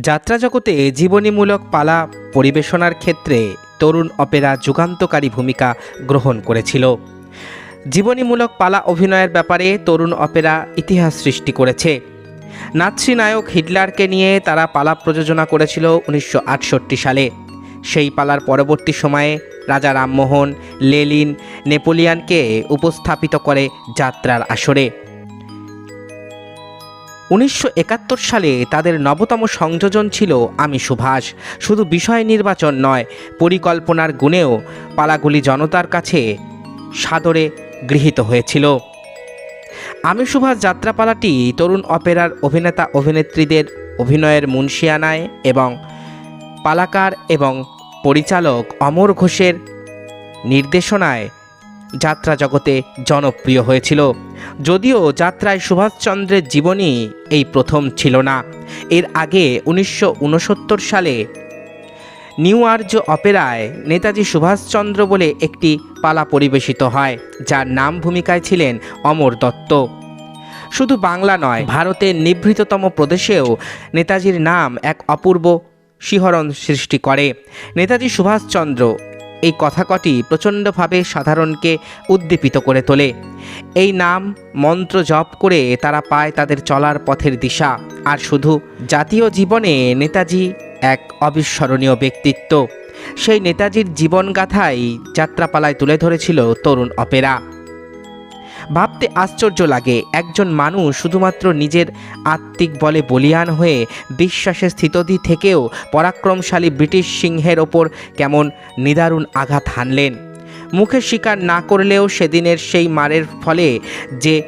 যাত্রা জগতে জীবনীমূলক পালা পরিবেশনার ক্ষেত্রে তরুণ অপেরা যুগান্তকারী ভূমিকা গ্রহণ করেছিল। জীবনীমূলক পালা অভিনয়ের ব্যাপারে তরুণ অপেরা ইতিহাস সৃষ্টি করেছে। নাৎসি নায়ক হিটলারকে নিয়ে তারা পালা প্রযোজনা করেছিল উনিশশো আটষট্টি সালে। সেই পালার পরবর্তী সময়ে রাজা রামমোহন, লেলিন, নেপোলিয়ানকে উপস্থাপিত করে যাত্রার আসরে। উনিশশো একাত্তর সালে তাদের নবতম সংযোজন ছিল আমি সুভাষ। শুধু বিষয় নির্বাচন নয়, পরিকল্পনার গুণেও পালাগুলি জনতার কাছে সাদরে গৃহীত হয়েছিল। আমি সুভাষ যাত্রাপালাটি তরুণ অপেরার অভিনেতা অভিনেত্রীদের অভিনয়ের মুন্সিয়ানায় এবং পালাকার এবং পরিচালক অমর ঘোষের নির্দেশনায় যাত্রা জগতে জনপ্রিয় হয়েছিল। যদিও যাত্রায় সুভাষচন্দ্রের জীবনী এই প্রথম ছিল না। এর আগে উনিশশো উনসত্তর সালে নিউ আর্য অপেরায় নেতাজি সুভাষচন্দ্র বলে একটি পালা পরিবেশিত হয়, যার নাম ভূমিকায় ছিলেন অমর দত্ত। শুধু বাংলা নয়, ভারতের নিভৃততম প্রদেশেও নেতাজির নাম এক অপূর্ব শিহরণ সৃষ্টি করে। নেতাজি সুভাষচন্দ্র এই কথাকটি প্রচণ্ডভাবে সাধারণকে উদ্দীপিত করে তোলে। এই নাম, মন্ত্র জপ করে তারা পায় তাদের চলার পথের দিশা। আর শুধু জাতীয় জীবনে নেতাজি এক অবিস্মরণীয় ব্যক্তিত্ব। সেই নেতাজির জীবনগাথাই যাত্রাপালায় তুলে ধরেছিল তরুণ অপেরা। ভাবতে আশ্চর্য লাগে। একজন মানুষ শুধুমাত্র নিজের আত্মিক বলে বলিয়ান হয়ে বিশ্বাসের স্থিতধি থেকেও পরাক্রমশালী ব্রিটিশ সিংহের ওপর কেমন নিদারুণ আঘাত হানলেন। মুখে স্বীকার না করলেও সেদিনের সেই মারের ফলে যে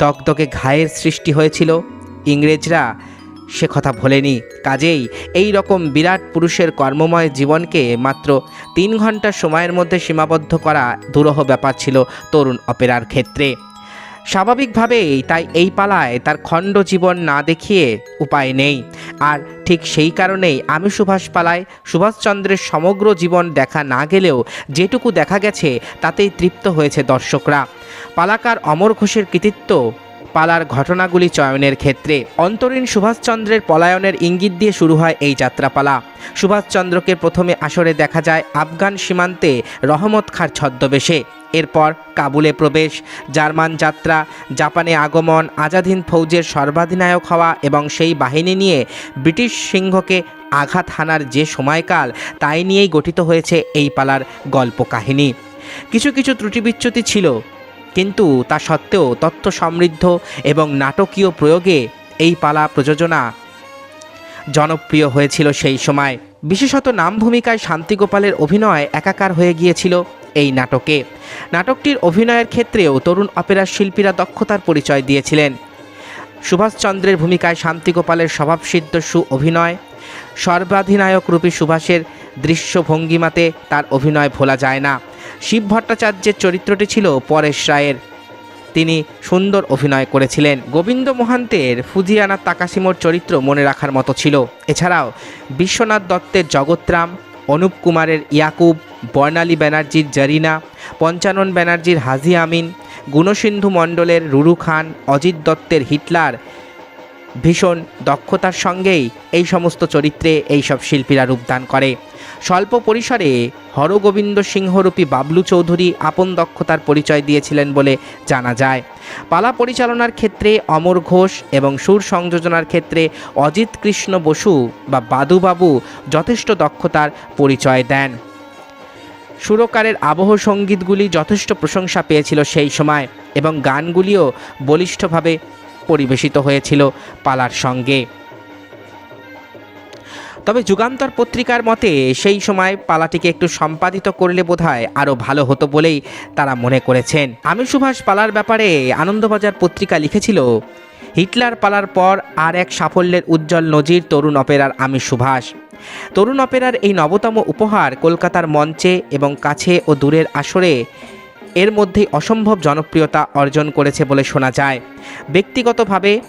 দগদগে ঘায়ের সৃষ্টি হয়েছিল, ইংরেজরা সে কথা ভোলেনি। কাজেই এই রকম বিরাট পুরুষের কর্মময় জীবনকে মাত্র তিন ঘণ্টা সময়ের মধ্যে সীমাবদ্ধ করা দুরহ ব্যাপার ছিল তরুণ অপেরার ক্ষেত্রে। স্বাভাবিকভাবেই তাই এই পালায় তার খণ্ড জীবন না দেখিয়ে উপায় নেই। আর ঠিক সেই কারণেই আমি সুভাষ পালায় সুভাষচন্দ্রের সমগ্র জীবন দেখা না গেলেও যেটুকু দেখা গেছে তাতেই তৃপ্ত হয়েছে দর্শকরা। পালাকার অমর ঘোষের কৃতিত্ব পালার ঘটনাগুলি চয়নের ক্ষেত্রে। অন্তরীণ সুভাষচন্দ্রের পলায়নের ইঙ্গিত দিয়ে শুরু হয় এই যাত্রাপালা। সুভাষচন্দ্রকে প্রথমে আসরে দেখা যায় আফগান সীমান্তে রহমত খার ছদ্মবেশে। এরপর কাবুলে প্রবেশ, জার্মান যাত্রা, জাপানে আগমন, আজাদিন ফৌজের সর্বাধিনায়ক হওয়া এবং সেই বাহিনী নিয়ে ব্রিটিশ সিংহকে আঘাত হানার যে সময়কাল, তাই নিয়েই গঠিত হয়েছে এই পালার গল্প কাহিনী কিছু কিছু ত্রুটি বিচ্যুতি ছিল। কিন্তু তা সত্ত্বেও তথ্য সমৃদ্ধ এবং নাটকীয় প্রয়োগে এই পালা প্রযোজনা জনপ্রিয় হয়েছিল সেই সময়। বিশেষত নাম ভূমিকায় শান্তিগোপালের অভিনয় একাকার হয়ে গিয়েছিল এই নাটকে। নাটকটির অভিনয়ের ক্ষেত্রেও তরুণ অপেরার শিল্পীরা দক্ষতার পরিচয় দিয়েছিলেন। সুভাষচন্দ্রের ভূমিকায় শান্তিগোপালের স্বভাবসিদ্ধ সু অভিনয় সর্বাধিনায়ক রূপী সুভাষের দৃশ্যভঙ্গিমাতে তার অভিনয় ভোলা যায় না। শিব ভট্টাচার্যের চরিত্রটি ছিল পরেশ রায়ের। তিনি সুন্দর অভিনয় করেছিলেন। গোবিন্দ মোহান্তের ফুজিয়ানা তাকাসিমোর চরিত্র মনে রাখার মতো ছিল। এছাড়াও বিশ্বনাথ দত্তের জগৎরাম, অনুপ কুমারের ইয়াকুব, বর্ণালী ব্যানার্জির জারিনা, পঞ্চানন ব্যানার্জির হাজি আমিন, গুণসিন্ধু মণ্ডলের রুরু খান, অজিত দত্তের হিটলার ভীষণ দক্ষতার সঙ্গেই এই সমস্ত চরিত্রে এইসব শিল্পীরা রূপদান করে। স্বল্প পরিসরে হরগোবিন্দ সিংহরূপী বাবলু চৌধুরী আপন দক্ষতার পরিচয় দিয়েছিলেন বলে জানা যায়। পালা পরিচালনার ক্ষেত্রে অমর ঘোষ এবং সুর সংযোজনার ক্ষেত্রে অজিত কৃষ্ণ বসু বা বাদুবাবু যথেষ্ট দক্ষতার পরিচয় দেন। সুরকারের আবহ সঙ্গীতগুলি যথেষ্ট প্রশংসা পেয়েছিল সেই সময় এবং গানগুলিও বলিষ্ঠভাবে পরিবেশিত হয়েছিল পালার সঙ্গে। তবে যুগান্তর পত্রিকার মতে, সেই সময় পালাটিকে একটু সম্পাদিত করলে বোধহয় আরও ভালো হতো বলেই তারা মনে করেছেন। আমি সুভাষ পালার ব্যাপারে আনন্দবাজার পত্রিকা লিখেছিল, হিটলার পালার পর আর এক সাফল্যের উজ্জ্বল নজির তরুণ অপেরার আমি সুভাষ। তরুণ অপেরার এই নবতম উপহার কলকাতার মঞ্চে এবং কাছে ও দূরের আসরে এর মধ্যেই অসম্ভব জনপ্রিয়তা অর্জন করেছে বলে শোনা যায়। ব্যক্তিগতভাবে,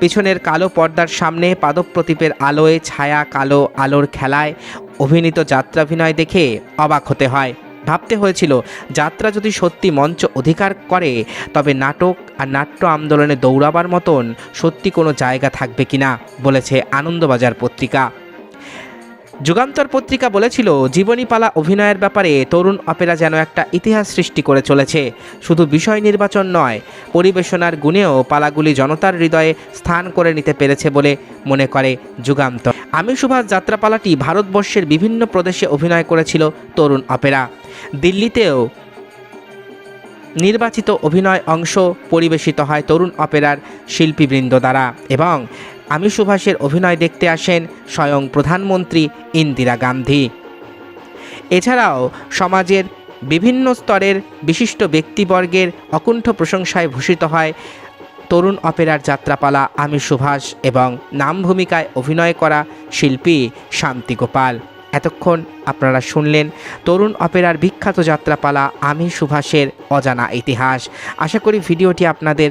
পিছনের কালো পর্দার সামনে পাদপ্রতীপের আলোয় ছায়া কালো আলোর খেলায় অভিনীত যাত্রাভিনয় দেখে অবাক হতে হয়। ভাবতে হয়েছিল, যাত্রা যদি সত্যি মঞ্চ অধিকার করে, তবে নাটক আর নাট্য আন্দোলনে দৌড়াবার মতন সত্যি কোনো জায়গা থাকবে কিনা বলেছে আনন্দবাজার পত্রিকা। যুগান্তর পত্রিকা বলেছিল, জীবনীপালা অভিনয়ের ব্যাপারে তরুণ অপেরা যেন একটা ইতিহাস সৃষ্টি করে চলেছে। শুধু বিষয় নির্বাচন নয়, পরিবেশনার গুণেও পালাগুলি জনতার হৃদয়ে স্থান করে নিতে পেরেছে বলে মনে করে যুগান্তর। আমি সুভাষ যাত্রাপালাটি ভারতবর্ষের বিভিন্ন প্রদেশে অভিনয় করেছিল তরুণ অপেরা। দিল্লিতেও নির্বাচিত অভিনয় অংশ পরিবেশিত হয় তরুণ অপেরার শিল্পীবৃন্দ দ্বারা এবং আমি সুভাষের অভিনয় দেখতে আসেন স্বয়ং প্রধানমন্ত্রী ইন্দিরা গান্ধী। এছাড়াও সমাজের বিভিন্ন স্তরের বিশিষ্ট ব্যক্তিবর্গের অকুণ্ঠ প্রশংসায় ভূষিত হয় তরুণ অপেরার যাত্রাপালা আমি সুভাষ এবং নাম ভূমিকায় অভিনয় করা শিল্পী শান্তি গোপাল। এতক্ষণ আপনারা শুনলেন তরুণ অপেরার বিখ্যাত যাত্রাপালা আমি সুভাষের অজানা ইতিহাস। আশা করি ভিডিওটি আপনাদের